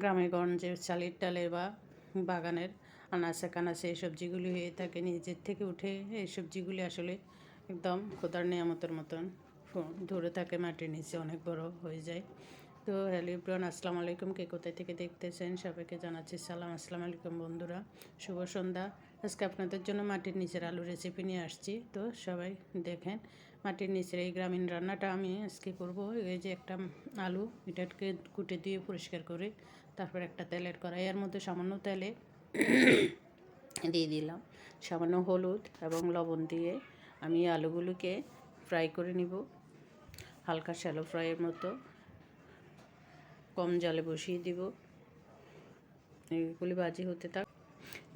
গ্রামে গঞ্জে চালের ডালের বা বাগানের আনাচে কানাচে এই সবজিগুলি হয়ে থাকে। নিজের থেকে উঠে এই সবজিগুলি আসলে একদম খোদার নিয়ামতের মতন ধরে থাকে, মাটির নিচে অনেক বড় হয়ে যায়। তো হ্যালো ইব্রান আসসালামু আলাইকুম। কে কোথায় থেকে দেখতেছেন? সবাইকে জানাচ্ছি সালাম। আসসালামু আলাইকুম বন্ধুরা, শুভ সন্ধ্যা। আজকে আপনাদের জন্য মাটির নিচের আলু রেসিপি নিয়ে আসছি। তো সবাই দেখেন মাটির নিচের এই গ্রামীণ রান্নাটা আমি আজকে করব। এই যে একটা আলু, এটাকে কুটে দিয়ে পরিষ্কার করে তারপর একটা তেলের কড়াই। এর মধ্যে সামান্য তেলে দিয়ে দিলাম। সামান্য হলুদ এবং লবণ দিয়ে আমি আলুগুলোকে ফ্রাই করে নিব। হালকা শ্যালো ফ্রাইয়ের মতো কম জলে বসিয়ে দিব। এগুলি বাজি হতে থাক।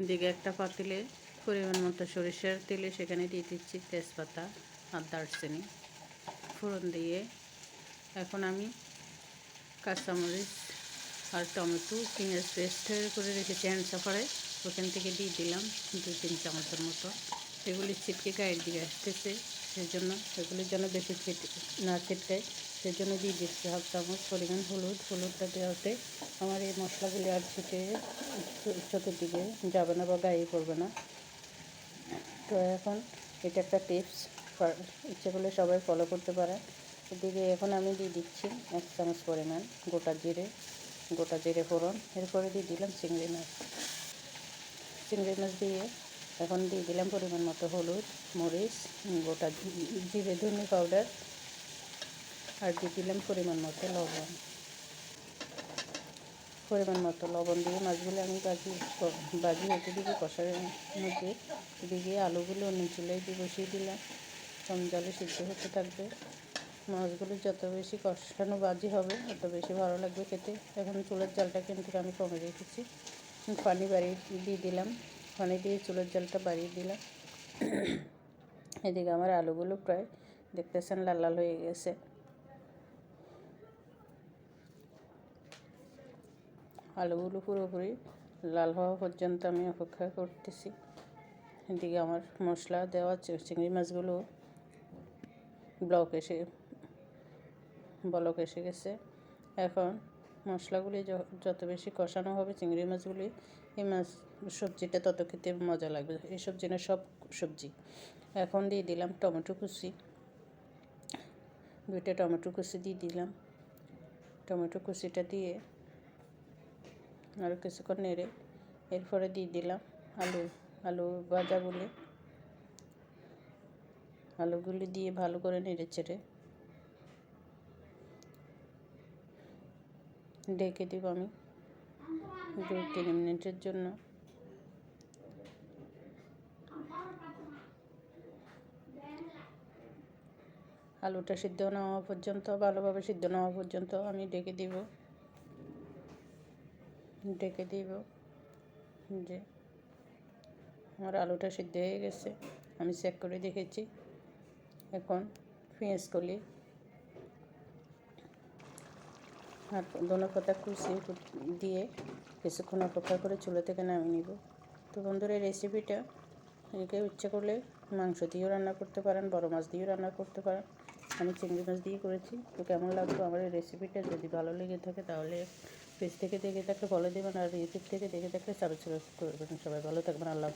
দিকে একটা পাতিলে পরিমাণ মতো সরিষার তেলে সেখানে দিয়ে দিচ্ছি তেজপাতা। আর দারচিনি, ফোড়ন দিয়ে এখন আমি কাঁচামরিচ আর টমেটো, পেঁয়াজ পেস্ট করে রেখেছি হ্যান্ড সাফারে ওখান থেকে দিয়ে দিলাম দু তিন চামচের মতো। এগুলি ছিটকে গায়ের দিকে আসতেছে সেই জন্য এগুলির জন্য বেশি ছিট না ছিটকায় সেই জন্য দিয়ে দিচ্ছি হাফ চামচ পরিমাণ হলুদ। হলুদটা দেওয়াতে আমার এই মশলাগুলি আর ছিটে চোখের দিকে যাবে না বা গায়ে পড়বে না। তো এখন এটা একটা টিপস ইচ্ছে করলে সবাই ফলো করতে পারে। এদিকে এখন আমি দিয়ে দিচ্ছি এক চামচ পরিমাণ গোটা জিরে গোটা জিরে ফোড়ন। এরপরে দিয়ে দিলাম চিংড়ি মাছ। চিংড়ি মাছ দিয়ে এখন দিয়ে দিলাম পরিমাণ মতো হলুদ, মরিচ, গোটা জিরে, ধনে পাউডার, আর দিয়ে দিলাম পরিমাণ মতো লবণ। পরিমাণ মতো লবণ দিয়ে মাছগুলো আমি বাজি বাজি হতে দিকে কষার মধ্যে। এদিকে আলুগুলো অন্য দিয়ে বসিয়ে দিলাম। কম জলে সিদ্ধ হতে থাকবে। মাছগুলো যত বেশি কষানো বাজি হবে, তত বেশি ভালো লাগবে খেতে। এখন চুলের জালটা কিন্তু আমি কমে রেখেছি। পানি বাড়িয়ে দিয়ে দিলাম। পানি দিয়ে চুলের জলটা বাড়িয়ে দিলাম। এদিকে আমার আলুগুলো প্রায় দেখতেছেন লাল লাল হয়ে গেছে। আলুগুলো পুরোপুরি লাল হওয়া পর্যন্ত আমি অপেক্ষা করতেছি। এদিকে আমার মশলা দেওয়া চিংড়ি মাছগুলো ব্লক এসে, বলক এসে গেছে। এখন মশলাগুলি যত বেশি কষানো হবে, চিংড়ি মাছগুলি, এই মাছ, সবজিটা তত খেতে মজা লাগবে। এই সবজি না, সব সবজি। এখন দিয়ে দিলাম টমেটো কুচি। দুইটা টমেটো কুচি দিয়ে দিলাম। টমেটো কুচিটা দিয়ে আরও কিছুক্ষণ নেড়ে, এরপরে দিয়ে দিলাম আলু আলু ভাজাগুলি। আলুগুলি দিয়ে ভালো করে নেড়ে চেড়ে ডেকে দিব আমি দু তিন মিনিটের জন্য। আলুটা সিদ্ধ না হওয়া পর্যন্ত, ভালোভাবে সিদ্ধ না হওয়া পর্যন্ত আমি ডেকে দিব। ডেকে দিব যে আমার আলুটা সিদ্ধ হয়ে গেছে, আমি চেক করে দেখেছি। এখন পেঁয়াজ কলি আর ধনে পাতা কুচি দিয়ে কিছুক্ষণ অপেক্ষা করে চুলো থেকে নামিয়ে নিব। তো বন্ধুরা, এই রেসিপিটা একে ইচ্ছে করলে মাংস দিয়েও রান্না করতে পারেন, বড় মাছ দিয়েও রান্না করতে পারেন। আমি চিংড়ি মাছ দিয়ে করেছি। তো কেমন লাগল আমার এই রেসিপিটা যদি ভালো লেগে থাকে তাহলে পেজ থেকে দেখে থাকলে ফলো দেবেন আর ইউটিউব থেকে দেখে থাকলে সাবস্ক্রাইব করবেন। সবাই ভালো থাকবেন। আল্লাহ